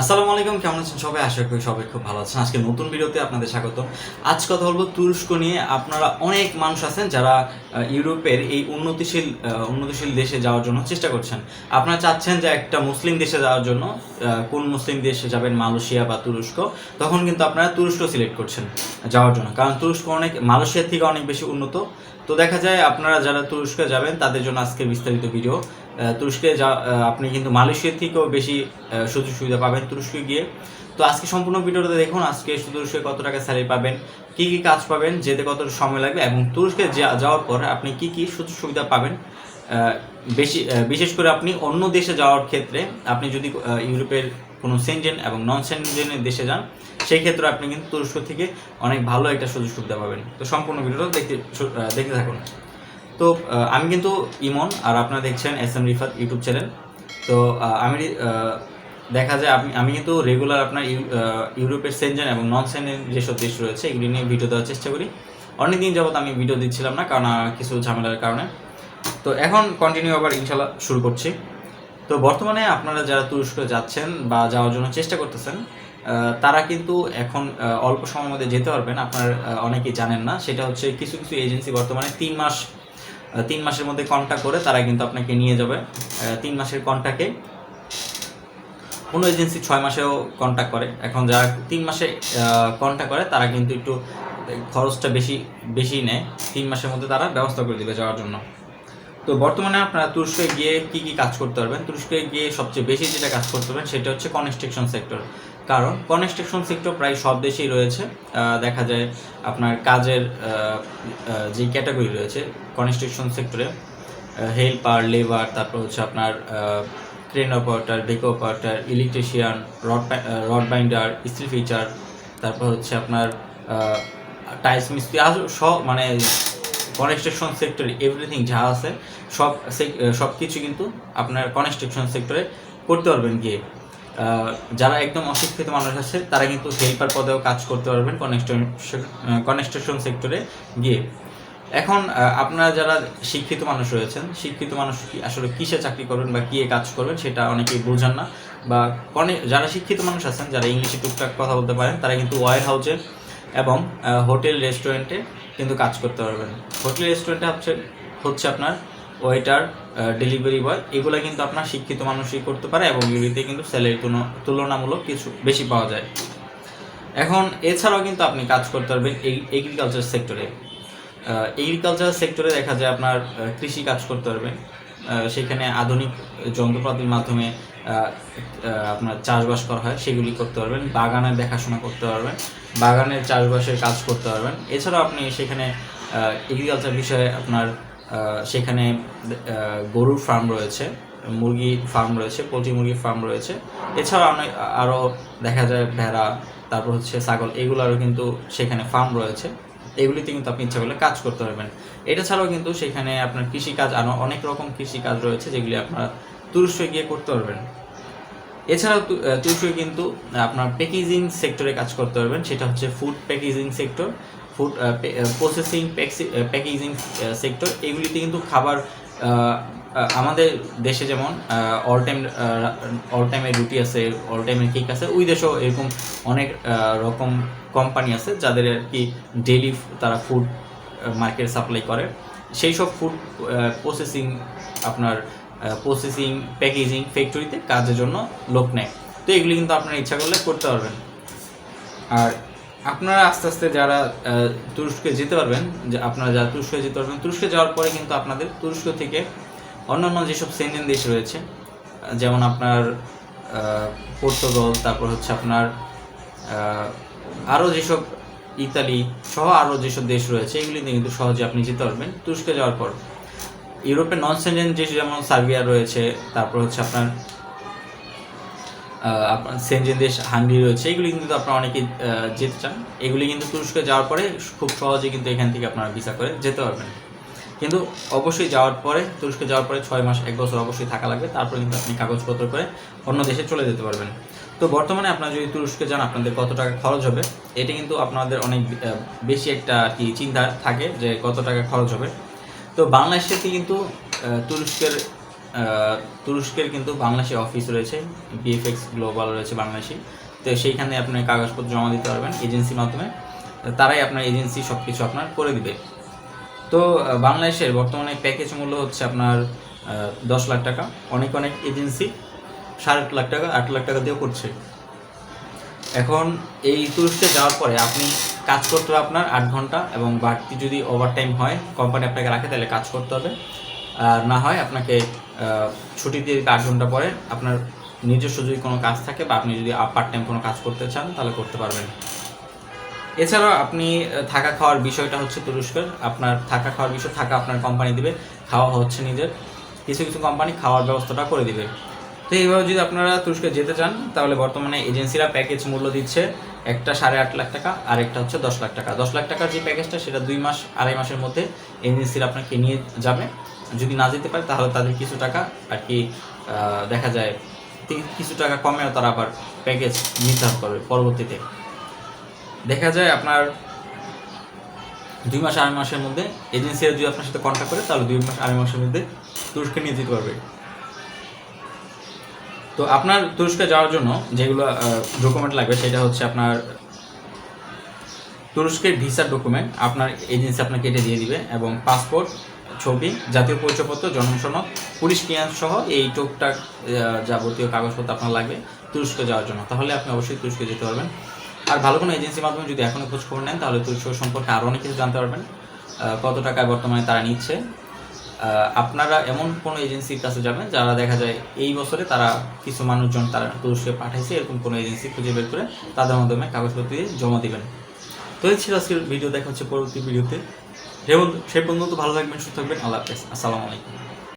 আসসালামু আলাইকুম, কেমন আছেন সবাই? আশা করি সবাই খুব ভালো আছেন। আজকে নতুন ভিডিওতে আপনাদের স্বাগত। আজ কথা বলব তুরস্ক নিয়ে। আপনারা অনেক মানুষ আছেন যারা ইউরোপের এই উন্নতিশীল উন্নতিশীল দেশে যাওয়ার জন্য চেষ্টা করছেন। আপনারা চাচ্ছেন যে একটা মুসলিম দেশে যাওয়ার জন্য কোন মুসলিম দেশে যাবেন, মালয়েশিয়া বা তুরস্ক? তখন কিন্তু আপনারা তুরস্ক সিলেক্ট করছেন যাওয়ার জন্য। কারণ তুরস্ক অনেক, মালয়েশিয়ার থেকে অনেক বেশি উন্নত। তো দেখা যায় আপনারা যারা তুরস্কে যাবেন, তাদের জন্য আজকে বিস্তারিত ভিডিও। তুরস্কে যা আপনি কিন্তু মালয়েশিয়ার থেকেও বেশি সুযোগ সুবিধা পাবেন তুরস্কে গিয়ে। তো আজকে সম্পূর্ণ ভিডিওটা দেখুন, আজকে তুরস্কে কত টাকা স্যালারি পাবেন, কি কি কাজ পাবেন, যেতে কত সময় লাগবে, এবং তুরস্কে যাওয়ার পর আপনি কি কি সুযোগ সুবিধা পাবেন। বেশি বিশেষ করে আপনি অন্য দেশে যাওয়ার ক্ষেত্রে, আপনি যদি ইউরোপের কোনো সেনজেন এবং নন সেনজেনের দেশে যান, সেই ক্ষেত্রে আপনি কিন্তু তুরস্ক থেকে অনেক ভালো একটা সুযোগ সুবিধা পাবেন। তো সম্পূর্ণ ভিডিওটা দেখতে দেখতে থাকুন। তো আমি কিন্তু ইমন, আর আপনারা দেখছেন S M Rifat YouTube channel. তো আমি দেখা যায় আমি আমি কিন্তু রেগুলার আপনার ইউ- ইউরোপের সেনজেন এবং নন সেনজেন যেসব দেশ রয়েছে, এগুলি নিয়ে ভিডিও দেওয়ার চেষ্টা করি। অনেক দিন যাবত আমি ভিডিও দিচ্ছিলাম না, কারণ কিছু ঝামেলার কারণে। তো, এখন কন্টিনিউ আবার ইনশাল্লাহ শুরু করছি। তো বর্তমানে আপনারা যারা তুরস্ক যাচ্ছেন বা যাওয়ার জন্য চেষ্টা করতেছেন তারা কিন্তু এখন অল্প সময়ের মধ্যে যেতে পারবেন। আপনার অনেকেই জানেন না। সেটা হচ্ছে কিছু কিছু এজেন্সি বর্তমানে তিন মাস তিন মাসের মধ্যে কন্ট্যাক্ট করে তারা কিন্তু আপনাকে নিয়ে যাবে তিন মাসের কন্ট্যাক্টে কোনো এজেন্সি ছয় মাসেও কন্ট্যাক্ট করে। এখন যারা তিন মাসে কন্ট্যাক্ট করে, তারা কিন্তু একটু খরচটা বেশি বেশি নেয়। তিন মাসের মধ্যে তারা ব্যবস্থা করে দেবে যাওয়ার জন্য। তো বর্তমানে আপনারা তুরস্কে গিয়ে কি কি কাজ করতে পারবেন? তুরস্কে গিয়ে সবচেয়ে বেশি যেটা কাজ করতে পারবেন সেটা হচ্ছে কনস্ট্রাকশন সেক্টর কারণ কনস্ট্রাকশন সেক্টর প্রায় সব দেশেই রয়েছে। দেখা যায় আপনার কাজের যে ক্যাটাগরি রয়েছে কনস্ট্রাকশন সেক্টরে হেল্পার লেবার তারপর হচ্ছে আপনার ক্রেন অপারেটার ডেকো operator electrician rod rod binder steel fixer তারপর হচ্ছে আপনার টাইলস মিস্ত্রি আরও সব মানে কনস্ট্রাকশন সেক্টরে এভরিথিং যা আছে, সব সব কিছু কিন্তু আপনার কনস্ট্রাকশন সেক্টরে করতে পারবেন গিয়ে। যারা একদম অশিক্ষিত মানুষ আছে, তারা কিন্তু হেল্পার পদেও কাজ করতে পারবেন কনস্ট্রাকশন কনস্ট্রাকশন সেক্টরে গিয়ে। এখন আপনারা যারা শিক্ষিত মানুষ রয়েছেন, শিক্ষিত মানুষ কি আসলে কিসে চাকরি করবেন বা কি কাজ করবেন সেটা অনেকেই বোঝান না। বা যারা শিক্ষিত মানুষ আছেন, যারা ইংলিশে টুকটাক কথা বলতে পারেন, তারা কিন্তু ওয়ার হাউসে এবং হোটেল, রেস্টুরেন্টে কিন্তু কাজ করতে পারবেন। হোটেল, রেস্টুরেন্টে হচ্ছে হচ্ছে আপনার ওয়েটার ডেলিভারি বয় এগুলো কিন্তু আপনার শিক্ষিত মানুষই করতে পারে এবং এগুলিতে কিন্তু স্যালারি তুলনামূলক কিছু বেশি পাওয়া যায়। এখন, এছাড়াও কিন্তু আপনি কাজ করতে পারবেন এই এগ্রিকালচার সেক্টরে এগ্রিকালচার সেক্টরে দেখা যায় আপনার কৃষি কাজ করতে পারবেন। সেখানে আধুনিক যন্ত্রপাতির মাধ্যমে আপনার চাষবাস করা হয়, সেগুলি করতে পারবেন। বাগানের দেখাশোনা করতে পারবেন। বাগানের চাষবাসের কাজ করতে পারবেন। এছাড়াও আপনি সেখানে এগ্রিকালচার বিষয়ে আপনার সেখানে গরুর ফার্ম রয়েছে, মুরগি ফার্ম রয়েছে, পোলট্রি মুরগির ফার্ম রয়েছে। এছাড়াও অনেক আরও দেখা যায় ভেড়া, তারপর হচ্ছে ছাগল, এগুলোরও কিন্তু সেখানে ফার্ম রয়েছে। এগুলিতে কিন্তু আপনি ইচ্ছা করলে কাজ করতে পারবেন। এটা ছাড়াও কিন্তু সেখানে আপনার কৃষিকাজ আরও অনেক রকম কৃষিকাজ রয়েছে, যেগুলি আপনারা তুরস্কে গিয়ে করতে পারবেন। এছাড়াও তুরস্কে কিন্তু আপনার প্যাকেজিং সেক্টরে কাজ করতে পারবেন, সেটা হচ্ছে food packaging sector food processing packaging sector এগুলিতে কিন্তু খাবার আমাদের দেশে যেমন অল টাইম অল টাইমের রুটি আছে অল টাইমের কেক আছে, ওই দেশেও এরকম অনেক রকম কোম্পানি আছে যাদের আর কি ডেলি তারা ফুড মার্কেট সাপ্লাই করে। সেই সব ফুড প্রসেসিং আপনার প্রসেসিং প্যাকেজিং ফ্যাক্টরিতে কাজের জন্য লোক নেয়। তো এগুলি কিন্তু আপনারা ইচ্ছা করলে করতে পারবেন। আর আপনারা আস্তে আস্তে যারা তুরস্কে যেতে পারবেন, যে আপনারা যারা তুরস্কে যেতে পারবেন, তুরস্কে যাওয়ার পরে কিন্তু আপনাদের তুরস্ক থেকে অন্যান্য যেসব সেন্ডেন দেশ রয়েছে যেমন আপনার পর্তুগাল তারপর হচ্ছে আপনার আরও যেসব ইতালি সহ আরও যেসব দেশ রয়েছে, এগুলিতে কিন্তু সহজে আপনি যেতে পারবেন। তুরস্কে যাওয়ার পর। ইউরোপের নন সেন্ডেন দেশ যেমন সার্বিয়া রয়েছে, তারপর হচ্ছে আপনার আপনার সেনজেন দেশ হাঙ্গি রয়েছে, এগুলি কিন্তু আপনারা অনেকে যেতে চান। এগুলি কিন্তু তুরস্কে যাওয়ার পরে খুব সহজে কিন্তু এখান থেকে আপনারা ভিসা করে যেতে পারবেন। কিন্তু অবশ্যই যাওয়ার পরে, তুরস্কে যাওয়ার পরে ছয় মাস, এক বছর অবশ্যই থাকা লাগবে। তারপরে কিন্তু আপনি কাগজপত্র করে অন্য দেশে চলে যেতে পারবেন। তো বর্তমানে আপনারা যদি তুরস্কে যান, আপনাদের কত টাকা খরচ হবে? এটা কিন্তু আপনাদের অনেক বেশি একটা কি চিন্তা থাকে যে কত টাকা খরচ হবে। তো বাংলাদেশ কিন্তু তুরস্কের তুরস্কের কিন্তু বাংলাদেশে অফিস রয়েছে বিএফএক্স গ্লোবাল রয়েছে বাংলাদেশি। তো সেইখানে আপনি কাগজপত্র জমা দিতে পারবেন এজেন্সির মাধ্যমে। তারাই আপনার এজেন্সি সব কিছু আপনার করে দিবে। তো বাংলাদেশের বর্তমানে প্যাকেজ মূল্য হচ্ছে আপনার দশ লাখ টাকা। অনেক অনেক এজেন্সি সাড়ে আট লাখ টাকা, আট লাখ টাকা দিয়েও করছে। এখন এই তুরস্কে যাওয়ার পরে আপনি কাজ করতে হবে আপনার আট ঘণ্টা এবং বাড়তি যদি ওভারটাইম হয় কোম্পানি আপনাকে রাখে, তাহলে কাজ করতে হবে। আর না হয় আপনাকে ছুটি দিয়ে দিতে আট ঘণ্টা পরে আপনার নিজস্ব যদি কোনো কাজ থাকে বা আপনি যদি পার্ট টাইম কোনো কাজ করতে চান, তাহলে করতে পারবেন। এছাড়াও আপনি থাকা খাওয়ার বিষয়টা হচ্ছে তুরস্কের। আপনার থাকা খাওয়ার বিষয়, থাকা আপনার কোম্পানি দিবে, খাওয়া হচ্ছে নিজের। কিছু কিছু কোম্পানি খাওয়ার ব্যবস্থাটা করে দিবে। তো এইভাবে যদি আপনারা তুরস্কে যেতে চান, তাহলে বর্তমানে এজেন্সিরা প্যাকেজ মূল্য দিচ্ছে একটা সাড়ে আট লাখ টাকা, আর একটা হচ্ছে দশ লাখ টাকা। দশ লাখ টাকার যে প্যাকেজটা সেটা দুই মাস, আড়াই মাসের মধ্যে এজেন্সিরা আপনাকে নিয়ে যাবে। যদি না যেতে পারে, তাহলে তাদের কিছু টাকা আর কি দেখা যায় কিছু টাকা কমেও তারা আবার প্যাকেজ নির্ধারণ করবে পরবর্তীতে। দেখা যায় আপনার দুই মাস, আড়াই মাসের মধ্যে এজেন্সিরা যদি আপনার সাথে কন্ট্যাক্ট করে, তাহলে দুই মাস, আড়াই মাসের মধ্যে তুরস্কে নিয়ে যেতে পারবে। তো আপনার তুরস্কে যাওয়ার জন্য যেগুলো ডকুমেন্ট লাগবে, সেটা হচ্ছে আপনার তুরস্কের ভিসার ডকুমেন্ট আপনার এজেন্সি আপনাকে এটা দিয়ে দিবে, এবং পাসপোর্ট ছবি, জাতীয় পরিচয়পত্র, জন্ম সনদ, পুলিশ ক্লিয়ারেন্স সহ এই টুকটাক যাবতীয় কাগজপত্র আপনার লাগবে তুরস্কে যাওয়ার জন্য। তাহলে আপনি অবশ্যই তুরস্কে যেতে পারবেন। আর ভালো কোনো এজেন্সির মাধ্যমে যদি এখনও খোঁজ খবর নেন, তাহলে তুরস্ক সম্পর্কে আরও অনেক কিছু জানতে পারবেন কত টাকায় বর্তমানে তারা নিচ্ছে আপনারা এমন কোনো এজেন্সির কাছে যাবেন যারা দেখা যায় এই বছরে তারা কিছু মানুষজন তারা তুরস্কে পাঠাইছে, এরকম কোনো এজেন্সি খুঁজে বের করে তাদের মাধ্যমে কাগজপত্র দিয়ে জমা দেবেন। তো এই ছিল আজকের ভিডিও, দেখা হচ্ছে পরবর্তী ভিডিওতে। সে বন্ধু পর্যন্ত ভালো থাকবেন, সুস্থ থাকবেন, আল্লাহ হাফেজ। আসসালামু আলাইকুম।